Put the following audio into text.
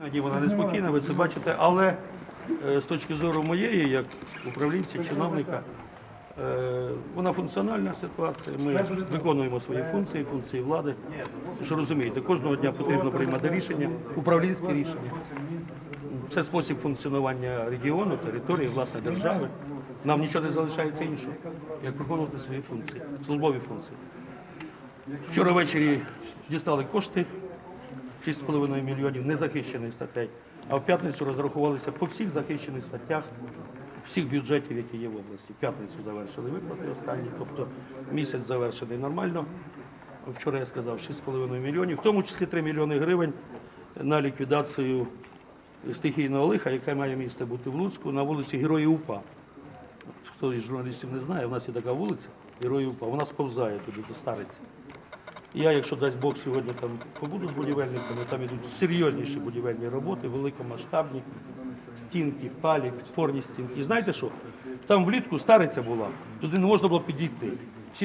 Іноді вона неспокійна, ви це бачите, але е, з точки зору моєї, як управлінця, чиновника, е, вона функціональна ситуація. Ми виконуємо свої функції, функції влади. Ж розумієте, кожного дня потрібно приймати рішення, управлінські рішення. Це спосіб функціонування регіону, території, власне, держави. Нам нічого не залишається іншого, як виконувати свої функції, службові функції. Вчора ввечері дістали кошти 6,5 мільйонів незахищених статей, а в п'ятницю розрахувалися по всіх захищених статтях всіх бюджетів, які є в області. В п'ятницю завершили виплати останні, тобто місяць завершений нормально. Вчора я сказав 6,5 мільйонів, в тому числі 3 мільйони гривень на ліквідацію стихійного лиха, яке має місце бути в Луцьку на вулиці Героїв УПА. Хто із журналістів не знає, в нас є така вулиця Героїв УПА, вона сповзає туди до стариці. Я, якщо дасть Бог, сьогодні там побуду з будівельниками, там ідуть серйозніші будівельні роботи, великомасштабні, стінки, палі, підпорні стінки. І знаєте що? Там влітку стариця була, туди не можна було підійти.